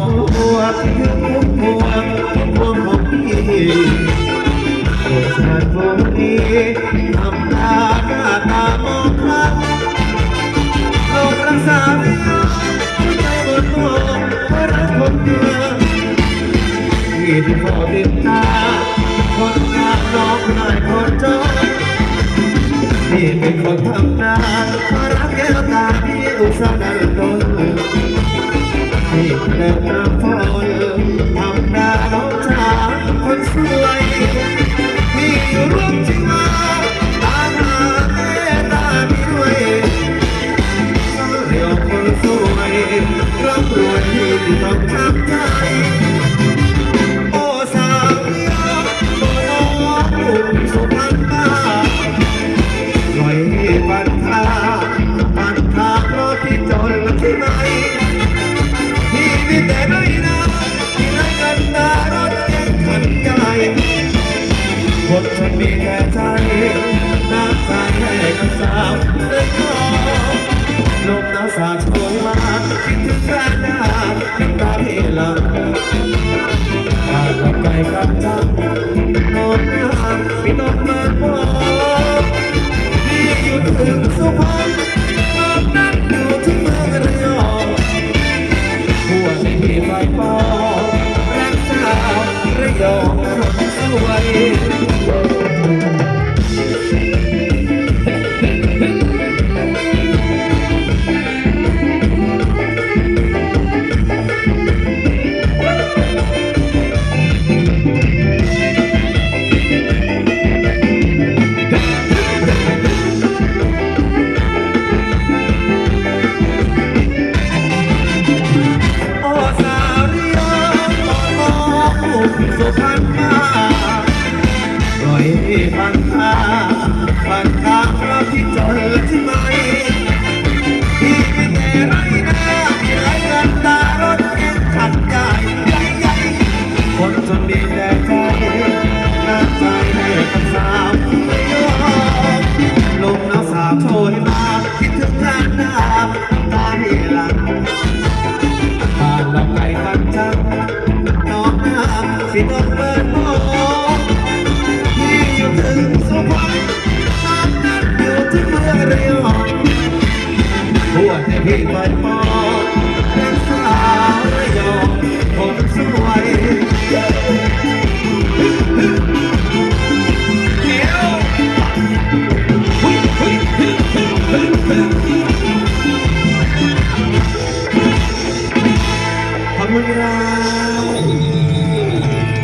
อกวงถึงพวงพวองพี่โปรดแสนวงนี้ทำตาหน้าตามองครั้งลงรักษาเรื่องเราบนตัวเพราะรักคนเดียวที่ที่พอติดตาคนงานน้องนายคนจนี่เป็นคนทำนาเพราะรักแก้วตาพี่อุตส่าห์ดันโดน เดินน้ำฝนทำหน้าน้องจ๋าคนสวยที่ร่วมชีวาตาหาแม่ตาด้วยสาเดียวคนสวยร่ำรวยที่ต้องทำใจโอ้สาวเดียวโอ้น้องลูกสุพรรณมาปล่อยให้ปัญหาปัญหาพราะที่จนที่ไหน ที่มีแต่น้ องลูกสุพรรณมาปล่อยให้ฟันทาฟันทาเราที่เจอที่ไหมที่ไม่ไรนะไรกันตารถเก่งขันใหญ่ใหญ่ใหญ่คนจนมีแต่ใจน้ำใจให้กันสาวำสิต้อ